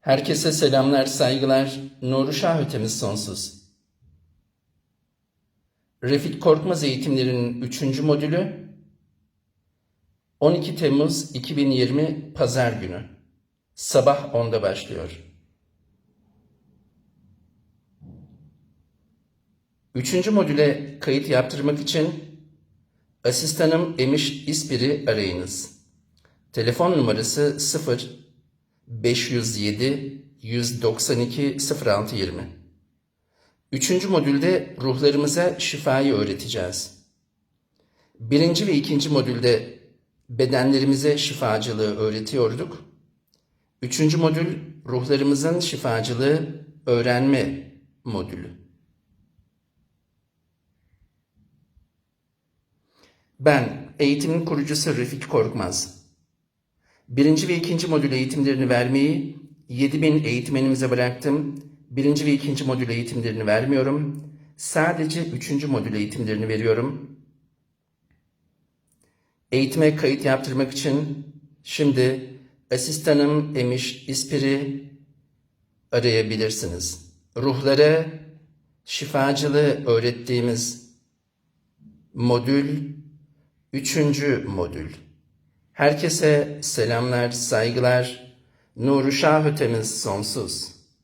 Herkese selamlar, saygılar. Nuru Şah ötemiz sonsuz. Refik Korkmaz eğitimlerinin 3. modülü 12 Temmuz 2020 Pazar günü. Sabah 10'da başlıyor. Üçüncü modüle kayıt yaptırmak için asistanım Emiş İspir'i arayınız. Telefon numarası 0 507 192 0620. Üçüncü modülde ruhlarımıza şifayı öğreteceğiz. Birinci ve ikinci modülde bedenlerimize şifacılığı öğretiyorduk. Üçüncü modül ruhlarımızın şifacılığı öğrenme modülü. Ben eğitimin kurucusu Refik Korkmaz. Birinci ve ikinci modül eğitimlerini vermeyi 7000 eğitmenimize bıraktım. Birinci ve ikinci modül eğitimlerini vermiyorum. Sadece üçüncü modül eğitimlerini veriyorum. Eğitime kayıt yaptırmak için şimdi asistanım Emiş İspir'i arayabilirsiniz. Ruhlara şifacılığı öğrettiğimiz modül, üçüncü modül. Herkese selamlar, saygılar. Nuru Şah ötemiz sonsuz.